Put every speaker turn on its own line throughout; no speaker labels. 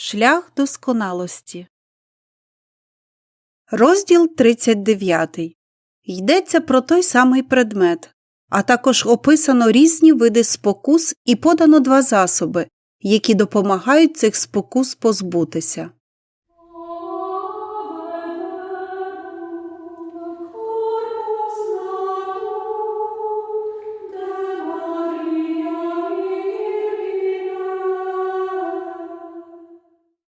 Шлях досконалості. Розділ 39. Йдеться про той самий предмет, а також описано різні види спокус і подано два засоби, які допомагають цих спокус позбутися.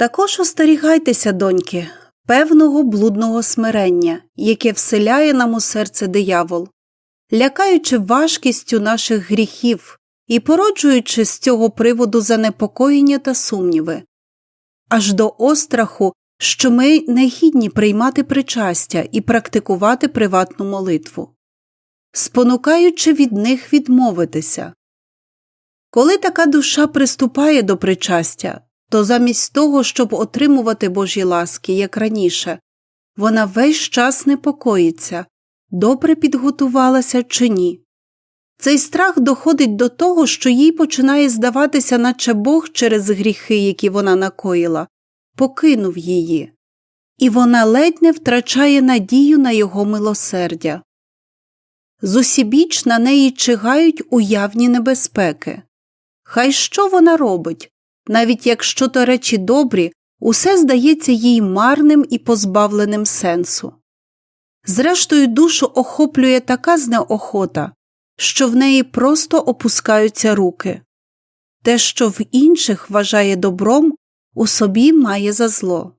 Також остерігайтеся, доньки, певного блудного смирення, яке вселяє нам у серце диявол, лякаючи важкістю наших гріхів і породжуючи з цього приводу занепокоєння та сумніви, аж до остраху, що ми не гідні приймати причастя і практикувати приватну молитву, спонукаючи від них відмовитися. Коли така душа приступає до причастя, то замість того, щоб отримувати Божі ласки, як раніше, вона весь час непокоїться, добре підготувалася чи ні. Цей страх доходить до того, що їй починає здаватися, наче Бог через гріхи, які вона накоїла, покинув її, і вона ледь не втрачає надію на його милосердя. Зусібіч на неї чигають уявні небезпеки. Хай що вона робить, навіть якщо то речі добрі, усе здається їй марним і позбавленим сенсу. Зрештою, душу охоплює така знеохота, що в неї просто опускаються руки. Те, що в інших вважає добром, у собі має за зло.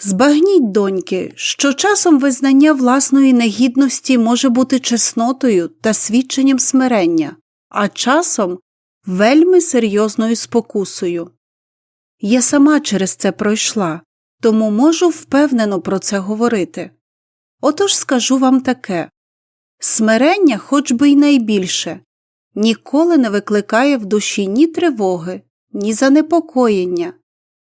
Збагніть, доньки, що часом визнання власної негідності може бути чеснотою та свідченням смирення, а часом вельми серйозною спокусою. Я сама через це пройшла, тому можу впевнено про це говорити. Отож скажу вам таке смирення, хоч би й найбільше, ніколи не викликає в душі ні тривоги, ні занепокоєння,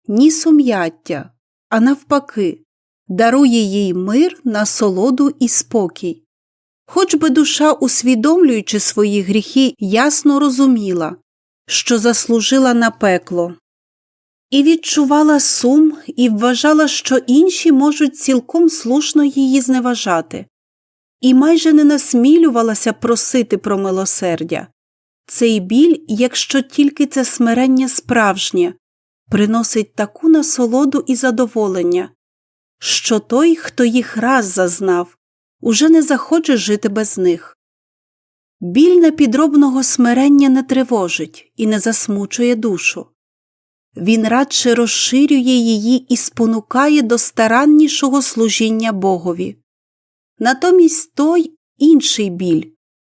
ні сум'яття, а навпаки, дарує їй мир, насолоду і спокій. Хоч би душа, усвідомлюючи свої гріхи, ясно розуміла, що заслужила на пекло, і відчувала сум і вважала, що інші можуть цілком слушно її зневажати, і майже не насмілювалася просити про милосердя. Цей біль, якщо тільки це смирення справжнє, приносить таку насолоду і задоволення, що той, хто їх раз зазнав, уже не захоче жити без них. Біль непідробного смирення не тривожить і не засмучує душу. Він радше розширює її і спонукає до стараннішого служіння Богові. Натомість той інший біль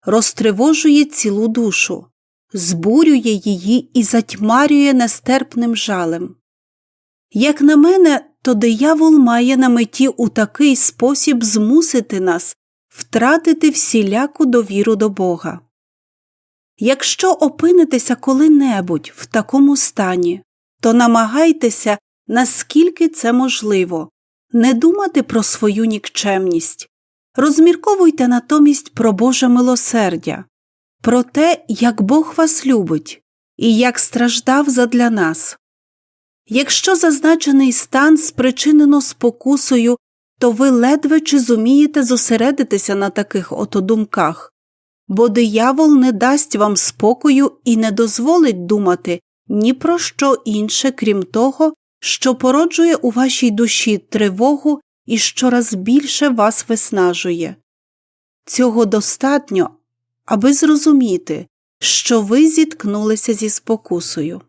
розтривожує цілу душу, збурює її і затьмарює нестерпним жалем. Як на мене, то диявол має на меті у такий спосіб змусити нас втратити всіляку довіру до Бога. Якщо опинитеся коли-небудь в такому стані, то намагайтеся, наскільки це можливо, не думати про свою нікчемність, розмірковуйте натомість про Боже милосердя, про те, як Бог вас любить і як страждав задля нас. Якщо зазначений стан спричинено спокусою, то ви ледве чи зумієте зосередитися на таких ото думках, бо диявол не дасть вам спокою і не дозволить думати ні про що інше, крім того, що породжує у вашій душі тривогу і щораз більше вас виснажує. Цього достатньо, аби зрозуміти, що ви зіткнулися зі спокусою.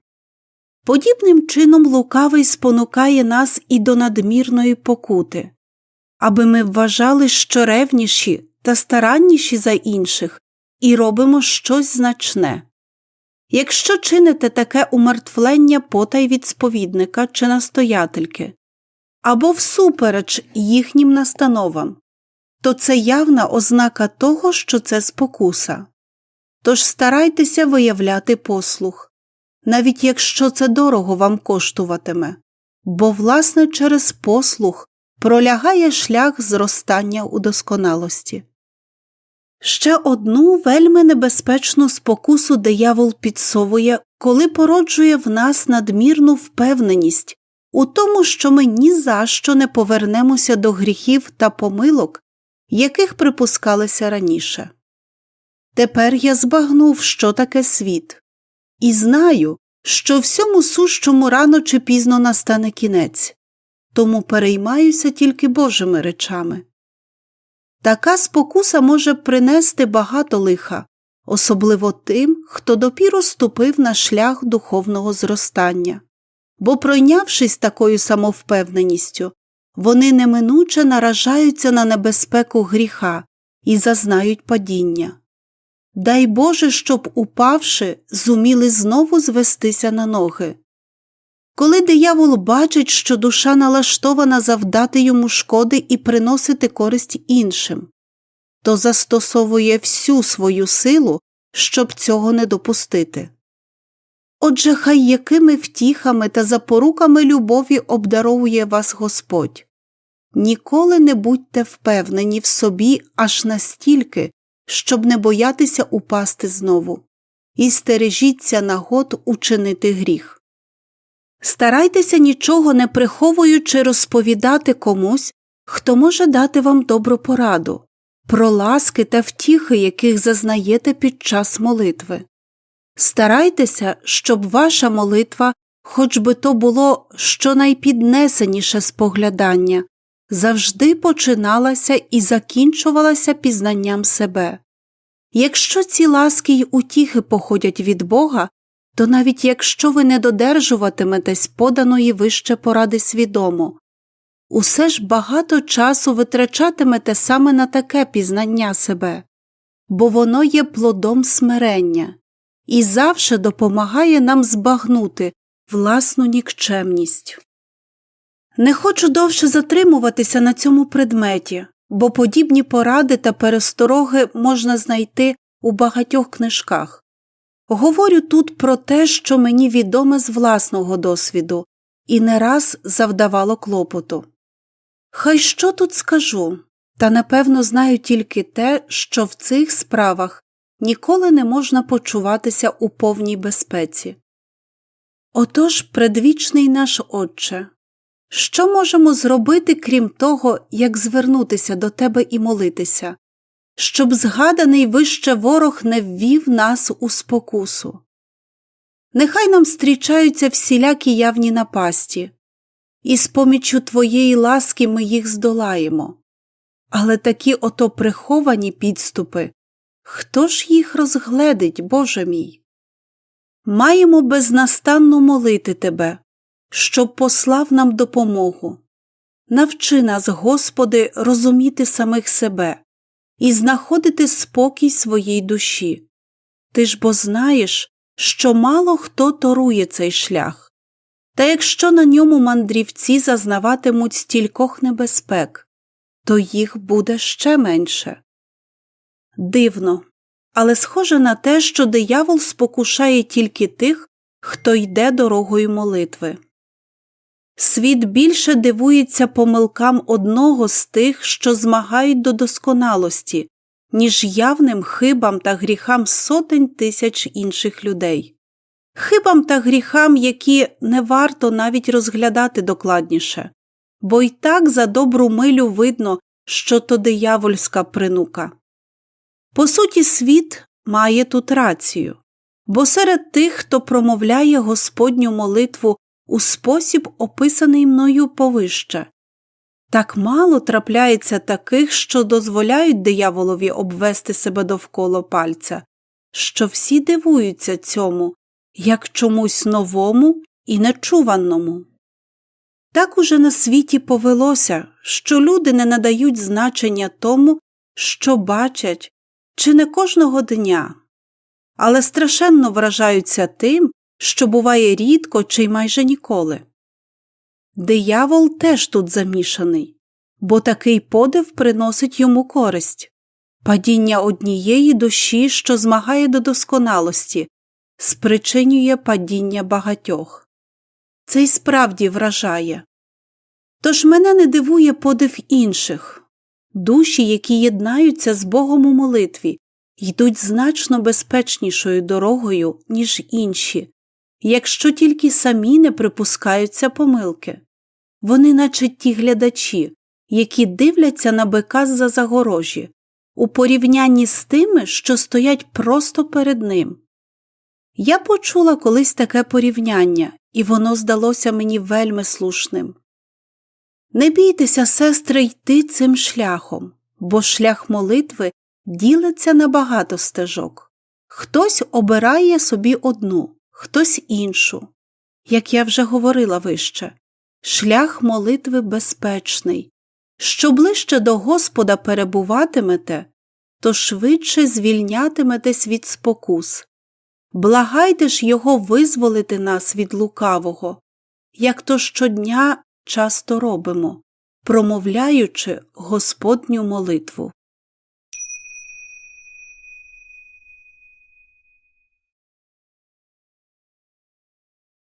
Подібним чином лукавий спонукає нас і до надмірної покути, аби ми вважали, що ревніші та старанніші за інших і робимо щось значне. Якщо чините таке умертвлення потай від сповідника чи настоятельки або всупереч їхнім настановам, то це явна ознака того, що це спокуса. Тож старайтеся виявляти послух, навіть якщо це дорого вам коштуватиме, бо, власне, через послух пролягає шлях зростання у досконалості. Ще одну вельми небезпечну спокусу диявол підсовує коли породжує в нас надмірну впевненість у тому, що ми ні за що не повернемося до гріхів та помилок, яких припускалися раніше. Тепер я збагнув, що таке світ, і знаю, що всьому сущому рано чи пізно настане кінець, тому переймаюся тільки Божими речами. Така спокуса може принести багато лиха, особливо тим, хто допіру ступив на шлях духовного зростання, бо, пройнявшись такою самовпевненістю, вони неминуче наражаються на небезпеку гріха і зазнають падіння. Дай Боже, щоб, упавши, зуміли знову звестися на ноги. Коли диявол бачить, що душа налаштована завдати йому шкоди і приносити користь іншим, то застосовує всю свою силу, щоб цього не допустити. Отже, хай якими втіхами та запоруками любові обдаровує вас Господь. Ніколи не будьте впевнені в собі аж настільки, щоб не боятися упасти знову, і стережіться нагод учинити гріх. Старайтеся нічого не приховуючи розповідати комусь, хто може дати вам добру пораду, про ласки та втіхи, яких зазнаєте під час молитви. Старайтеся, щоб ваша молитва, хоч би то було щонайпіднесеніше споглядання, завжди починалася і закінчувалася пізнанням себе. Якщо ці ласки й утіхи походять від Бога, то навіть якщо ви не додержуватиметесь поданої вище поради свідомо, усе ж багато часу витрачатимете саме на таке пізнання себе, бо воно є плодом смирення і завше допомагає нам збагнути власну нікчемність. Не хочу довше затримуватися на цьому предметі, бо подібні поради та перестороги можна знайти у багатьох книжках. Говорю тут про те, що мені відоме з власного досвіду і не раз завдавало клопоту. Хай що тут скажу, та напевно знаю тільки те, що в цих справах ніколи не можна почуватися у повній безпеці. Отож, предвічний наш Отче, що можемо зробити, крім того, як звернутися до тебе і молитися, щоб згаданий вище ворог не ввів нас у спокусу? Нехай нам зустрічаються всілякі явні напасті, і з поміччю твоєї ласки ми їх здолаємо. Але такі ото приховані підступи, хто ж їх розгледить, Боже мій? Маємо безнастанно молити Тебе, щоб послав нам допомогу. Навчи нас, Господи, розуміти самих себе і знаходити спокій своїй душі. Ти ж бо знаєш, що мало хто торує цей шлях, та якщо на ньому мандрівці зазнаватимуть стількох небезпек, то їх буде ще менше. Дивно, але схоже на те, що диявол спокушає тільки тих, хто йде дорогою молитви. Світ більше дивується помилкам одного з тих, що змагають до досконалості, ніж явним хибам та гріхам сотень тисяч інших людей, хибам та гріхам, які не варто навіть розглядати докладніше, бо й так за добру милю видно, що то диявольська принука. По суті, світ має тут рацію, бо серед тих, хто промовляє Господню молитву у спосіб, описаний мною повище, так мало трапляється таких, що дозволяють дияволові обвести себе довкола пальця, що всі дивуються цьому, як чомусь новому і нечуваному. Так уже на світі повелося, що люди не надають значення тому, що бачать, чи не кожного дня, але страшенно вражаються тим, що буває рідко чи й майже ніколи. Диявол теж тут замішаний, бо такий подив приносить йому користь падіння однієї душі, що змагає до досконалості, спричинює падіння багатьох. Це й справді вражає. Тож мене не дивує подив інших душі, які єднаються з Богом у молитві, йдуть значно безпечнішою дорогою, ніж інші, якщо тільки самі не припускаються помилки. Вони, наче ті глядачі, які дивляться на бика з-за загорожі, у порівнянні з тими, що стоять просто перед ним. Я почула колись таке порівняння, і воно здалося мені вельми слушним. Не бійтеся, сестри, йти цим шляхом, бо шлях молитви ділиться на багато стежок. Хтось обирає собі одну, хтось іншу. Як я вже говорила вище, шлях молитви безпечний. Що ближче до Господа перебуватимете, то швидше звільнятиметесь від спокус. Благайте ж Його визволити нас від лукавого, як то щодня часто робимо, промовляючи Господню молитву.